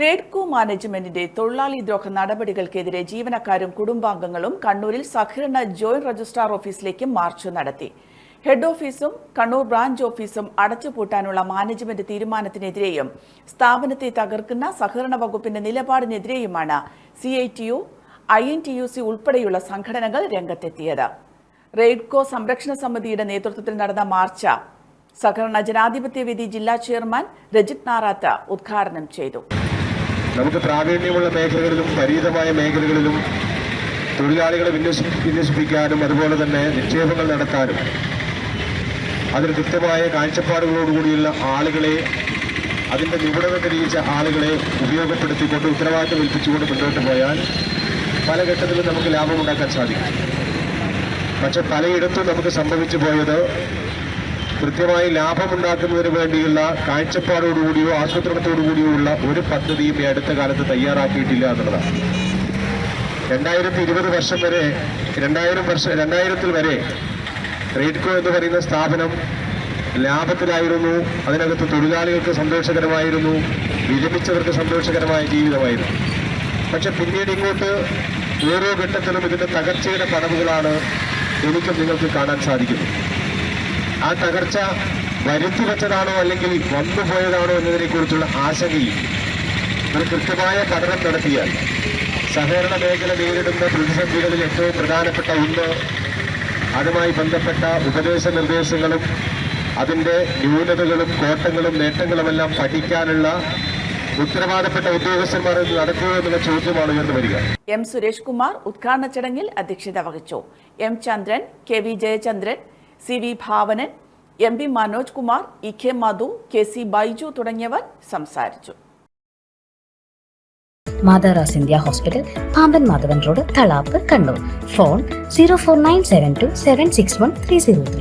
റേഡ്കോ മാനേജ്മെന്റിന്റെ തൊഴിലാളി ദ്രോഹ നടപടികൾക്കെതിരെ ജീവനക്കാരും കുടുംബാംഗങ്ങളും കണ്ണൂരിൽ സഹകരണ ജോയിന്റ് രജിസ്ട്രാർ ഓഫീസിലേക്ക് മാർച്ച് നടത്തി. ഹെഡ് ഓഫീസും കണ്ണൂർ ബ്രാഞ്ച് ഓഫീസും അടച്ചുപൂട്ടാനുള്ള മാനേജ്മെന്റ് തീരുമാനത്തിനെതിരെയും സ്ഥാപനത്തെ തകർക്കുന്ന സഹകരണ വകുപ്പിന്റെ നിലപാടിനെതിരെയുമാണ് C I T U I N T U C ഉൾപ്പെടെയുള്ള സംഘടനകൾ രംഗത്തെത്തിയത്. റെയ്ഡ്കോ സംരക്ഷണ സമിതിയുടെ നേതൃത്വത്തിൽ നടന്ന മാർച്ച് സഹകരണ ജനാധിപത്യ വേദി ജില്ലാ ചെയർമാൻ രജിത് നാറാത്ത ഉദ്ഘാടനം ചെയ്തു. നമുക്ക് പ്രാവീണ്യമുള്ള മേഖലകളിലും പരീതമായ മേഖലകളിലും തൊഴിലാളികളെ വിന്യസി വിന്യസിപ്പിക്കാനും അതുപോലെ തന്നെ നിക്ഷേപങ്ങൾ നടത്താനും അതിന് കൃത്യമായ കാഴ്ചപ്പാടുകളോടുകൂടിയുള്ള ആളുകളെ അതിന്റെ നിപുണത തെളിയിച്ച ആളുകളെ ഉപയോഗപ്പെടുത്തിക്കൊണ്ട് ഉത്തരവാദിത്തം ഏൽപ്പിച്ചുകൊണ്ട് മുന്നോട്ട് പോയാൽ പല ഘട്ടത്തിലും നമുക്ക് ലാഭമുണ്ടാക്കാൻ സാധിക്കും. പക്ഷെ പലയിടത്തും നമുക്ക് സംഭവിച്ചു പോയത് കൃത്യമായി ലാഭമുണ്ടാക്കുന്നതിന് വേണ്ടിയുള്ള കാഴ്ചപ്പാടോടുകൂടിയോ ആസൂത്രണത്തോടുകൂടിയോ ഉള്ള ഒരു പദ്ധതിയും ഈ അടുത്ത കാലത്ത് തയ്യാറാക്കിയിട്ടില്ല എന്നുള്ളതാണ്. രണ്ടായിരത്തി ഇരുപത് വർഷം വരെ രണ്ടായിരം വർഷം രണ്ടായിരത്തിൽ വരെ റേഡ്കോ എന്ന് പറയുന്ന സ്ഥാപനം ലാഭത്തിലായിരുന്നു അതിനകത്ത് തൊഴിലാളികൾക്ക് സന്തോഷകരമായിരുന്നു വിരമിച്ചവർക്ക് സന്തോഷകരമായ ജീവിതമായിരുന്നു. പക്ഷെ പിന്നീട് ഇങ്ങോട്ട് ഓരോ ഘട്ടത്തിലും ഇതിന്റെ തകർച്ചയുടെ പടവുകളാണ് എനിക്കും നിങ്ങൾക്ക് കാണാൻ സാധിക്കുന്നത്. ആ തകർച്ച വരുത്തി വെച്ചതാണോ അല്ലെങ്കിൽ വന്നുപോയതാണോ എന്നതിനെ കുറിച്ചുള്ള ആശങ്കയിൽ ഒരു കൃത്യമായ പഠനം നടത്തിയാൽ സഹകരണ മേഖല നേരിടുന്ന പ്രതിസന്ധികളിൽ ഏറ്റവും പ്രധാനപ്പെട്ട ഒന്ന് അതുമായി ബന്ധപ്പെട്ട ഉപദേശ നിർദ്ദേശങ്ങളും അതിന്റെ ന്യൂനതകളും കോട്ടങ്ങളും നേട്ടങ്ങളുമെല്ലാം പഠിക്കാനുള്ള ഉത്തരവാദപ്പെട്ട ഉദ്യോഗസ്ഥന്മാർ നടക്കുക എന്നുള്ള ചോദ്യമാണ് ഉയർന്നു വരിക. എം സുരേഷ് കുമാർ ഉദ്ഘാടന ചടങ്ങിൽ അധ്യക്ഷത വഹിച്ചു. M Chandran K V Jayachandran C V Bhavanan M P Manoj Kumar E K Madhu K C Baiju തുടങ്ങിയവർ സംസാരിച്ചു. മാതാറാസ് India hospital Pamban Madhavan road Thalap Kannur phone zero four nine seven two seven six one three zero three